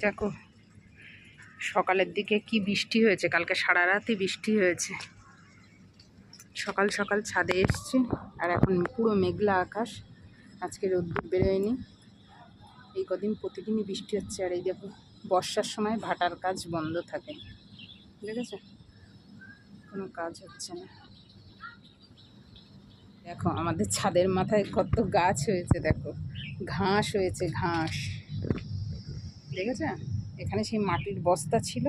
দেখো, সকালের দিকে কি বৃষ্টি হয়েছে? কালকে সারা রাতই বৃষ্টি হয়েছে। সকাল সকাল ছাদে এসছি, আর এখন পুরো মেঘলা আকাশ। আজকে রোদ্দুর বেরোয়নি। এই কদিন প্রতিদিনই বৃষ্টি হচ্ছে, আর এই দেখো, বর্ষার সময় ভাটার কাজ বন্ধ থাকে। ঠিক আছে? কোনো কাজ হচ্ছে না। দেখো, আমাদের ছাদের মাথায় কত গাছ হয়েছে, দেখো। ঘাস হয়েছে, ঘাস। দেখেছ? এখানে সেই মাটির বস্তা ছিল,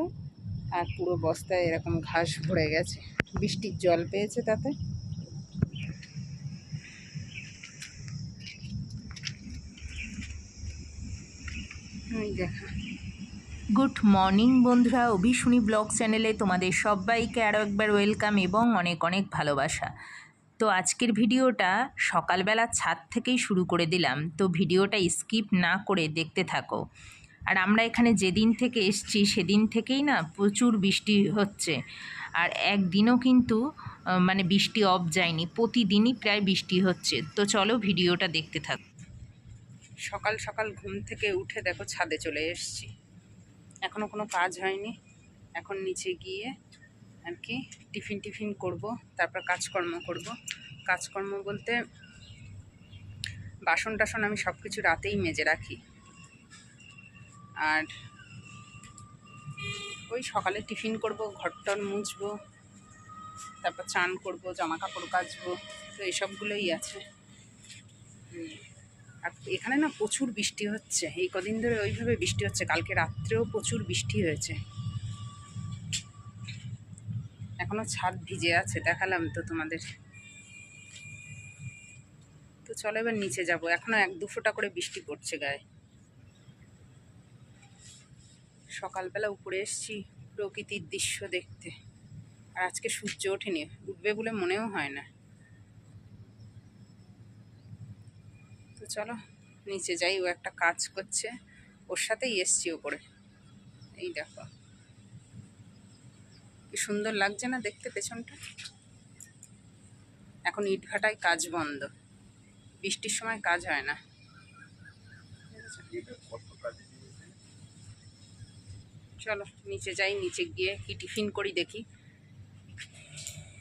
আর পুরো বস্তায় এরকম ঘাস ভরে গেছে। বৃষ্টির জল পেয়েছে তাতে। গুড মর্নিং বন্ধুরা, অভিশুনি ব্লগ চ্যানেলে তোমাদের সবাইকে আরও একবার ওয়েলকাম এবং অনেক অনেক ভালোবাসা। তো আজকের ভিডিওটা সকালবেলা ছাদ থেকেই শুরু করে দিলাম। তো ভিডিওটা স্কিপ না করে দেখতে থাকো। আর আমরা এখানে যেদিন থেকে এসছি সেদিন থেকেই না প্রচুর বৃষ্টি হচ্ছে। আর একদিনও কিন্তু মানে বৃষ্টি অফ যায়নি। প্রতিদিনই প্রায় বৃষ্টি হচ্ছে। তো চলো ভিডিওটা দেখতে থাকো। সকাল সকাল ঘুম থেকে উঠে দেখো ছাদে চলে এসেছি। এখনও কোনো কাজ হয়নি। এখন নিচে গিয়ে আর কি, টিফিন টিফিন করব, তারপর কাজকর্ম করব। কাজকর্ম বলতে বাসন টাসন আমি সব কিছু রাতেই মেজে রাখি। আর ওই সকালে টিফিন করব, ঘরটর মুছবো, তারপর চান করব জামা কাপড় কাচবো, তো এইসবগুলোই আছে। আর এখানে না প্রচুর বৃষ্টি হচ্ছে। এই কদিন ধরে ওইভাবে বৃষ্টি হচ্ছে, কালকে রাত্রেও প্রচুর বৃষ্টি হয়েছে। এখনও ছাদ ভিজে আছে, দেখালাম তো তোমাদের। তো চলো এবার নিচে যাব। এখনও এক দু ফোঁটা করে বৃষ্টি পড়ছে গায়ে। সকালবেলা উপরে এসেছি প্রকৃতির দৃশ্য দেখতে। আর আজকে সূর্য ওঠেনি, উঠবে বলে মনেও হয় না। তো চলো নিচে যাই, ও একটা কাজ করছে। ওর সাথেই এসছি ওপরে। এই দেখো। কি সুন্দর লাগছে না দেখতে পেছনটা? এখন ইটভাটায় কাজ বন্ধ। বৃষ্টির সময় কাজ হয় না। চলো, নিচে যাই, নিচে গিয়ে কি টিফিন করি দেখি।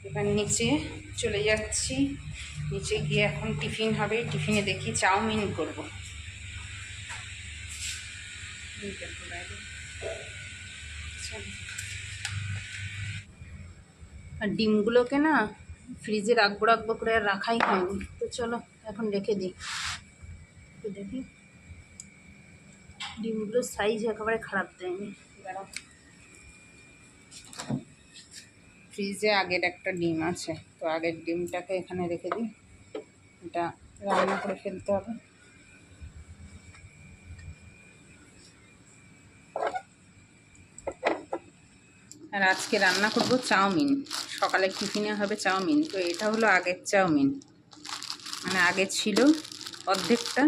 এবার নিচে চলে যাচ্ছি। নিচে গিয়ে এখন টিফিন হবে। টিফিনে দেখি চাউমিন করব। আর ডিমগুলোকে না ফ্রিজে রাখব রাখব করে আর রাখাই হয়নি। তো চলো, এখন রেখে দিই। একটু দেখি, ডিমগুলোর সাইজ একেবারে খারাপ দেয়নি। ফ্রিজে আগের একটা ডিম আছে, তো আগের ডিমটাকে এখানে রেখে দিই। এটা রান্না করে ফেলতে হবে। আর আজকে রান্না করব চাউমিন। সকালে টিফিনে হবে চাউমিন। তো এটা হলো আগের চাউমিন। মানে আগে ছিল অর্ধেকটা।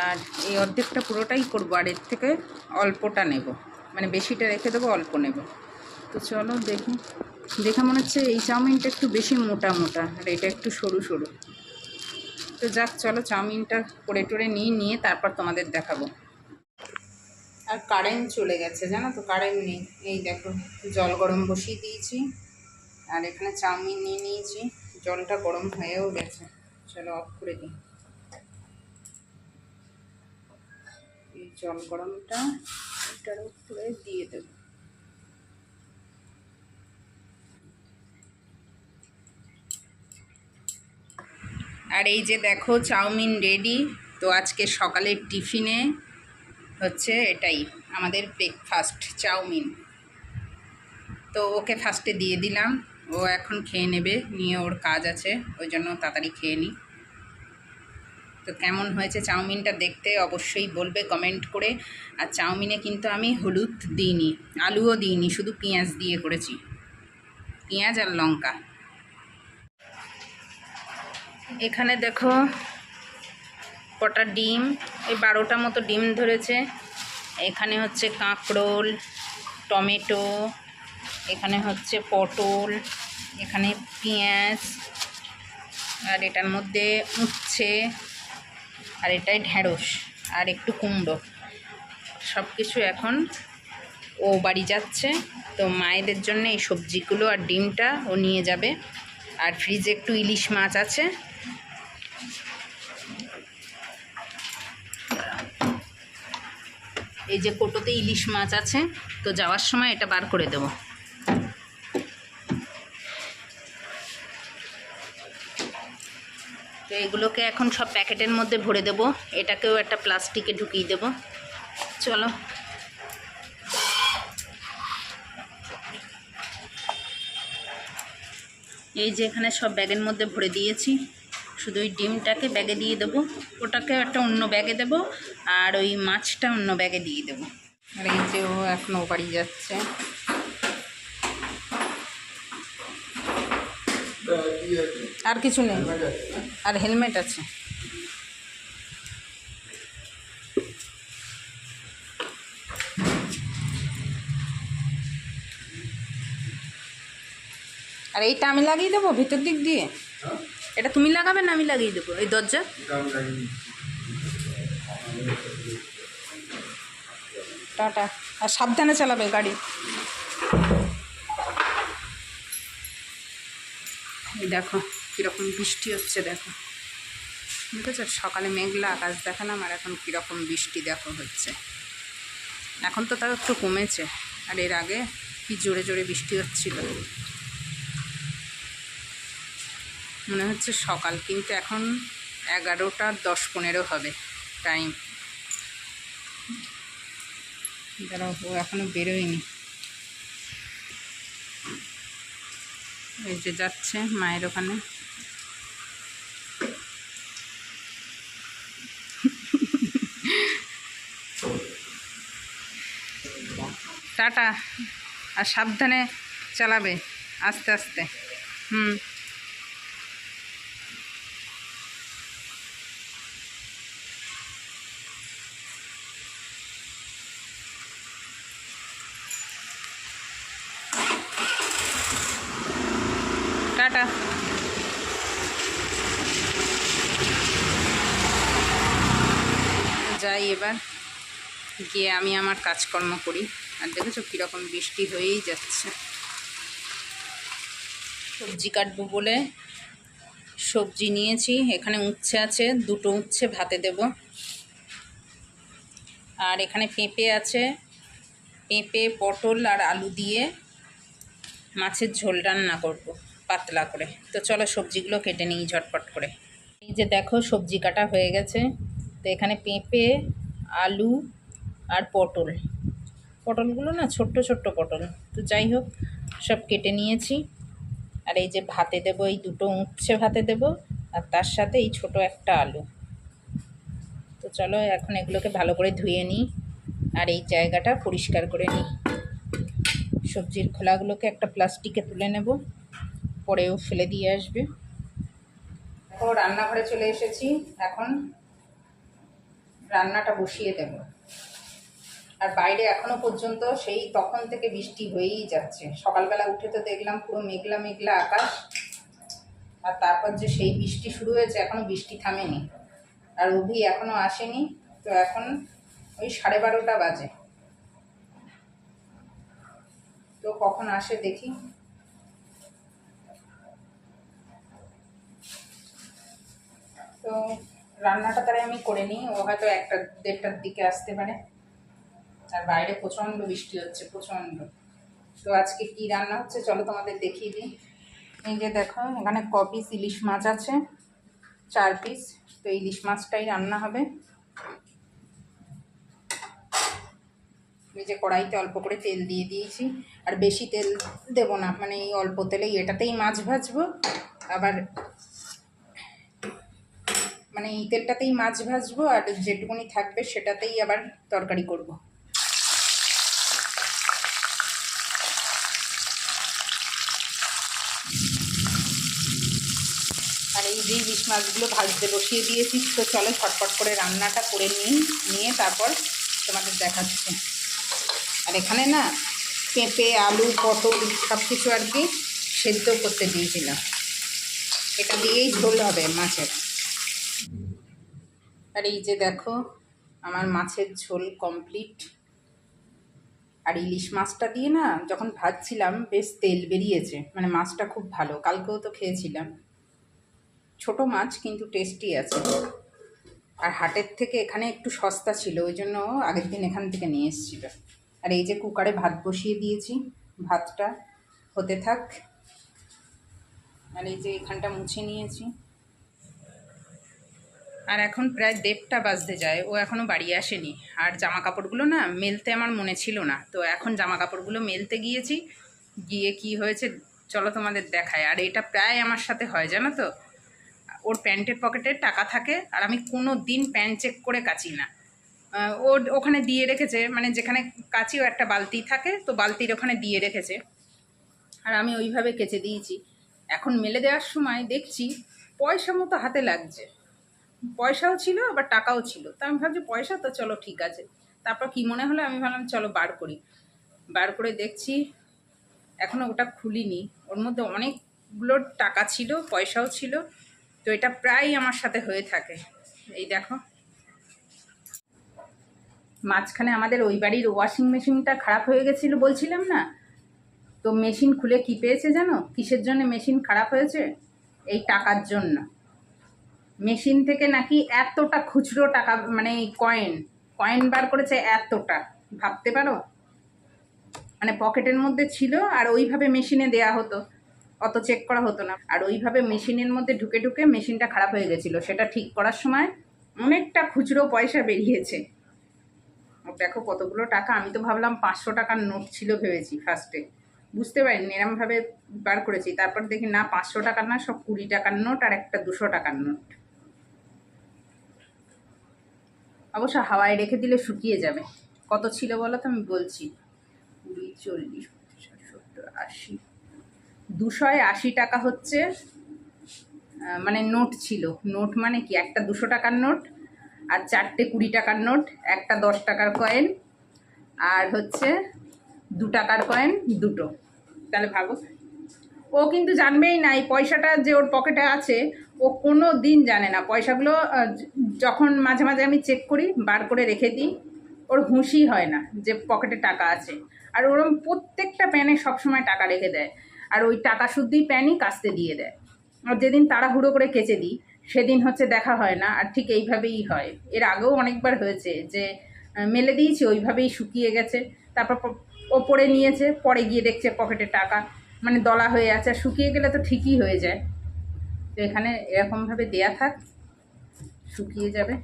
আর এই অর্ধেকটা পুরোটাই করব আর এর থেকে অল্পটা নেব। মানে বেশিটা রেখে দেবো, অল্প নেব। তো চলো দেখি। দেখে মনে হচ্ছে এই চাউমিনটা একটু বেশি মোটা মোটা, আর এটা একটু সরু সরু। তো যাক, চলো চাউমিনটা করে টোরে নিয়ে নিয়ে তারপর তোমাদের দেখাবো। আর কারেন্ট চলে গেছে, জানো তো? কারেন্ট নেই। এই দেখো, জল গরম বসিয়ে দিয়েছি। আর এখানে চাউমিন নিয়ে নিয়েছি। জলটা গরম হয়েও গেছে। চলো অফ করে দিই। এই জল গরমটা এটার উপরে দিয়ে দেবো। আর এই যে দেখো, চাউমিন রেডি তো আজকে সকালের টিফিনে হচ্ছে এটাই, আমাদের ব্রেকফাস্ট চাউমিন। তো ওকে ফার্স্টে দিয়ে দিলাম, ও এখন খেয়ে নেবে, নিয়ে ওর কাজ আছে, ওই জন্য তাড়াতাড়ি খেয়ে নিই তো কেমন হয়েছে চাউমিনটা দেখতে অবশ্যই বলবে কমেন্ট করে। আর চাউমিনে কিন্তু আমি হলুদ দিইনি, আলুও দিইনি, শুধু পেঁয়াজ দিয়ে করেছি। পেঁয়াজ আর লঙ্কা। এখানে দেখো কটা ডিম, এই বারোটা মতো ডিম ধরেছে। এখানে হচ্ছে কাঁকরোল, টমেটো, এখানে হচ্ছে পটল, এখানে পেঁয়াজ, আর এটার মধ্যে উচ্ছে, আর এটাই ঢ্যাঁড়স, আর একটু কুমড়ো। সব কিছু এখন ও বাড়ি যাচ্ছে, তো মায়েদের জন্য এই সবজিগুলো আর ডিমটা ও নিয়ে যাবে। আর ফ্রিজে একটু ইলিশ মাছ আছে এই যে কোটোতে ইলিশ মাছ আছে, তো যাওয়ার সময় এটা বার করে দেবো। তো এগুলোকে এখন সব প্যাকেটের মধ্যে ভরে দেব। এটাকেও একটা প্লাস্টিকে ঢুকিয়ে দেব। চলো। এই যে এখানে সব ব্যাগের মধ্যে ভরে দিয়েছি। শুধু ওই ডিমটাকে ব্যাগে দিয়ে দেবো, ওটাকে একটা অন্য ব্যাগে দেবো, আর ওই মাছটা অন্য ব্যাগে দিয়ে দেবো। আর এই যে ও এখন ও বাড়ি যাচ্ছে। আর কিছু নেই। আর হেলমেট আছে। আর এইটা আমি লাগিয়ে দেবো ভিতর দিক দিয়ে? এটা তুমি লাগাবে না আমি লাগিয়ে দেবো? এই দরজা? টাটা। আর সাবধানে চালাবে গাড়ি। এই দেখো, কীরকম বৃষ্টি হচ্ছে, দেখো। বুঝেছ সকালে মেঘলা আকাশ দেখালাম, আর এখন কীরকম বৃষ্টি, দেখো, হচ্ছে। এখন তো তাও একটু কমেছে, আর এর আগে কি জোরে জোরে বৃষ্টি হচ্ছিল। মনে হচ্ছে সকাল, কিন্তু এখন এগারোটা দশ পনেরো হবে টাইম দাঁড়াও, ও এখনও বেরোয়নি। এই যে যাচ্ছে মায়ের ওখানে। টাটা, আর সাবধানে চালাবে, আস্তে আস্তে। হুম। টাটা। যাই এবার, গিয়ে আমি আমার কাজকর্ম করি। আর দেখেছ কীরকম বৃষ্টি হয়েই যাচ্ছে। সবজি কাটবো বলে সবজি নিয়েছি। এখানে উচ্ছে আছে, দুটো উচ্ছে ভাতে দেব। আর এখানে পেঁপে আছে। পেঁপে, পটল আর আলু দিয়ে মাছের ঝোল রান্না করব। পাতলা করে। তো চলো সবজিগুলো কেটে নিই ঝটপট করে। এই যে দেখো সবজি কাটা হয়ে গেছে। তো এখানে পেঁপে, আলু আর পটল। পটলগুলো না ছোট্ট ছোট্ট পটল। তো যাই হোক, সব কেটে নিয়েছি। আর এই যে ভাতে দেব, এই দুটো উচ্ছে ভাতে দেব, আর তার সাথে এই ছোট একটা আলু। তো চলো এখন এগুলোকে ভালো করে ধুয়ে নিই। আর এই জায়গাটা পরিষ্কার করে নিই। সবজির খোলাগুলোকে একটা প্লাস্টিকে তুলে নেব। পরেও ফেলে দিয়ে আসবে। এখন রান্নাঘরে চলে এসেছি। এখন রান্নাটা বসিয়ে দেব। আর বাইরে এখনও পর্যন্ত সেই তখন থেকে বৃষ্টি হয়েই যাচ্ছে। সকালবেলা উঠে তো দেখলাম পুরো মেঘলা মেঘলা আকাশ। আর তারপর যে সেই বৃষ্টি শুরু হয়েছে, এখনও বৃষ্টি থামেনি। আর অভি এখনও আসেনি। তো এখন ওই সাড়ে বারোটা বাজে। তো কখন আসে দেখি। তো রান্নাটা তারা আমি করে নিই। ও হয়তো একটা দেড়টার দিকে আসতে পারে। আর বাইরে প্রচণ্ড বৃষ্টি হচ্ছে, প্রচণ্ড। তো আজকে কি রান্না হচ্ছে চলো তোমাদের দেখিয়ে দিই। এই যে দেখো, এখানে ক পিস ইলিশ মাছ আছে, চার পিস তো ইলিশ মাছটাই রান্না হবে। এই যে কড়াইতে অল্প করে তেল দিয়ে দিয়েছি। আর বেশি তেল দেব না মানে এই অল্প তেলেই, এটাতেই মাছ ভাজবো। আবার মানে এই তেলটাতেই মাছ ভাজবো আর যেটুকুনি থাকবে সেটাতেই আবার তরকারি করব। আর এই যে ইলিশ মাছগুলো ভাজতে বসিয়ে দিয়েছি, তো চলো ছটপট করে রান্নাটা করে নিই, নিয়ে তারপর তোমাদের দেখাচ্ছি। আর এখানে না পেঁপে, আলু, পটল সব কিছু আর কি সেদ্ধ করতে দিয়েছিলাম। এটা দিয়েই ঝোল হবে মাছের। আর এই যে দেখো, আমার মাছের ঝোল কমপ্লিট আর ইলিশ মাছটা দিয়ে না, যখন ভাজছিলাম, বেশ তেল বেরিয়েছে। মানে মাছটা খুব ভালো, কালকেও তো খেয়েছিলাম। ছোট মাছ, কিন্তু টেস্টি আছে। আর হাটের থেকে এখানে একটু সস্তা ছিল, ওই জন্য আগের দিন এখান থেকে নিয়ে এসেছিল। আর এই যে কুকারে ভাত বসিয়ে দিয়েছি, ভাতটা হতে থাক। আর এই যে এখানটা মুছে নিয়েছি। আর এখন প্রায় দেড়টা বাজতে যায়, ও এখনও বাড়ি আসেনি। আর জামা কাপড়গুলো না মেলতে আমার মনে ছিল না। তো এখন জামা কাপড়গুলো মেলতে গিয়েছি, গিয়ে কি হয়েছে চলো তোমাদের দেখায়। আর এটা প্রায় আমার সাথে হয়, জানো তো? ওর প্যান্টের পকেটে টাকা থাকে, আর আমি কোনো দিন প্যান্ট চেক করে কাচি না। ও ওখানে দিয়ে রেখেছে মানে যেখানে কাচিও একটা বালতি থাকে, তো বালতির ওখানে দিয়ে রেখেছে। আর আমি ওইভাবে কেচে দিয়েছি। এখন মেলে দেওয়ার সময় দেখছি পয়সা মতো হাতে লাগছে। পয়সাও ছিল, আবার টাকাও ছিল। তা আমি ভাবছি, পয়সা তো চলো ঠিক আছে। তারপর কি মনে হলো, আমি ভাবলাম, চলো বার করি। বার করে দেখছি এখনও ওটা খুলিনি। ওর মধ্যে অনেকগুলো টাকা ছিল, পয়সাও ছিল। তো এটা প্রায় আমার সাথে হয়ে থাকে। এই দেখো। মাঝখানে আমাদের ওই বাড়ির ওয়াশিং মেশিনটা খারাপ হয়ে গেছিল বলছিলাম না? তো মেশিন খুলে কি পেয়েছে জানো? কিসের জন্য মেশিন খারাপ হয়েছে? এই টাকার জন্য। মেশিন থেকে নাকি এতটা খুচরো টাকা মানে কয়েন কয়েন বার করেছে এতটা, ভাবতে পারো? মানে পকেটের মধ্যে ছিল আর ওইভাবে মেশিনে দেয়া হতো, অত চেক করা হতো না। আর ওইভাবে মেশিনের মধ্যে ঢুকে ঢুকে মেশিনটা খারাপ হয়ে গেছিল, সেটা ঠিক করার সময় অনেকটা খুচরো পয়সা বেরিয়েছে। দেখো কতগুলো টাকা, আমি তো ভাবলাম পাঁচশো টাকার নোট ছিল ভেবেছি ফার্স্টে বুঝতে পারিনি, এরমভাবে বার করেছি, তারপর দেখি না, পাঁচশো টাকার না, সব কুড়ি টাকার নোট আর একটা দুশো টাকার নোট। অবশ্য হাওয়ায় রেখে দিলে শুকিয়ে যাবে। কত ছিল বলো তো আমি বলছি। কুড়ি, চল্লিশ সত্তর, আশি। দুশোয় আশি টাকা হচ্ছে মানে নোট ছিল। নোট মানে কি? একটা দুশো টাকার নোট আর চারটে কুড়ি টাকার নোট, একটা দশ টাকার কয়েন আর হচ্ছে দু টাকার কয়েন দুটো। তাহলে ভাবো ও কিন্তু জানবেই না, এই পয়সাটা যে ওর পকেটে আছে, ও কোনো দিন জানে না। পয়সাগুলো যখন মাঝে মাঝে আমি চেক করি, বার করে রেখে দিই, ওর হুঁশি হয় না যে পকেটে টাকা আছে। আর ওরম প্রত্যেকটা প্যানে সবসময় টাকা রেখে দেয়। আর ওই টাকা শুদ্ধই প্যানই কাচতে দিয়ে দেয়। আর যেদিন তাড়াহুড়ো করে কেচে দিই, সেদিন হচ্ছে দেখা হয় না, আর ঠিক এইভাবেই হয়। এর আগেও অনেকবার হয়েছে যে মেলে দিয়েছি, ওইভাবেই শুকিয়ে গেছে। তারপর প- ও পরে নিয়েছে, পরে গিয়ে দেখছে পকেটে টাকা। মানে দলা হয়ে আছে, আর শুকিয়ে গেলে তো ঠিকই হয়ে যায়। তো এখানে এরকমভাবে দেয়া থাক, শুকিয়ে যাবে।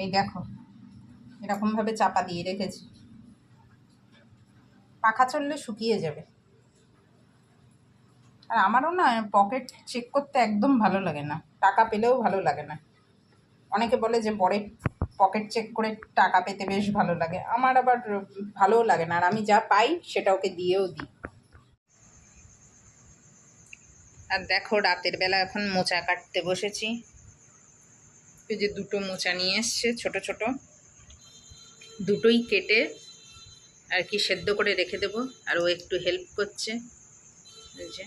এই দেখো, এরকমভাবে চাপা দিয়ে রেখেছি। পাখা চললে শুকিয়ে যাবে। আর আমারও না পকেট চেক করতে একদম ভালো লাগে না, টাকা পেলেও ভালো লাগে না। অনেকে বলে যে পরে পকেট চেক করে টাকা পেতে বেশ ভালো লাগে। আমার আবার ভালোও লাগে না আর আমি যা পাই সেটা ওকে দিয়েও দিই। আর দেখো রাতের বেলা এখন মোচা কাটতে বসেছি। এই যে দুটো মোচা নিয়ে এসছে ছোট ছোট। দুটোই কেটে আর কি সেদ্ধ করে রেখে দেবো আর ও একটু হেল্প করছে। এই যে।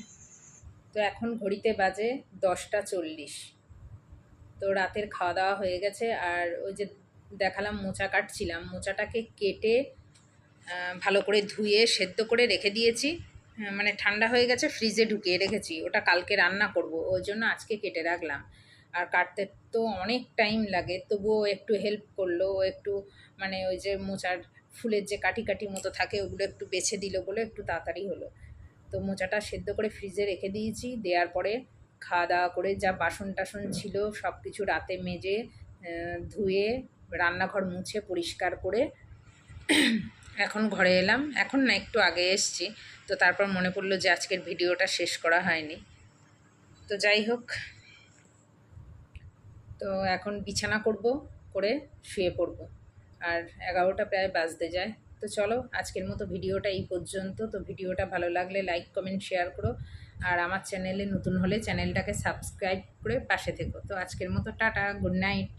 তো এখন ঘড়িতে বাজে দশটা চল্লিশ। তো রাতের খাওয়া দাওয়া হয়ে গেছে। আর ওই যে দেখালাম মোচা কাটছিলাম, মোচাটাকে কেটে ভালো করে ধুয়ে, সেদ্ধ করে রেখে দিয়েছি। মানে ঠান্ডা হয়ে গেছে, ফ্রিজে ঢুকিয়ে রেখেছি। ওটা কালকে রান্না করব, ওই জন্য আজকে কেটে রাখলাম। আর কাটতে তো অনেক টাইম লাগে, তবুও একটু হেল্প করল, ও একটু মানে ওই যে মোচার ফুলের যে কাটি কাটি মতো থাকে, ওগুলো একটু বেছে দিল বলে একটু তাড়াতাড়ি হলো। তো মোচাটা সেদ্ধ করে ফ্রিজে রেখে দিয়েছি, দেওয়ার পরে খাওয়া দাওয়া করে যা বাসন টাসন ছিল সব কিছু রাতে মেজে ধুয়ে, রান্নাঘর মুছে পরিষ্কার করে এখন ঘরে এলাম। এখন না একটু আগে এসছি, তো তারপর মনে পড়ল যে আজকের ভিডিওটা শেষ করা হয়নি। তো যাই হোক, তো এখন বিছানা করব, করে শুয়ে পড়ব। আর এগারোটা প্রায় বাজতে যায়। তো চলো, আজকের মতো ভিডিওটা এই পর্যন্ত। তো ভিডিওটা ভালো লাগলে লাইক কমেন্ট শেয়ার করো। আর আমার চ্যানেলে নতুন হলে চ্যানেলটাকে সাবস্ক্রাইব করে পাশে থেকো। তো আজকের মতো টাটা, গুড নাইট।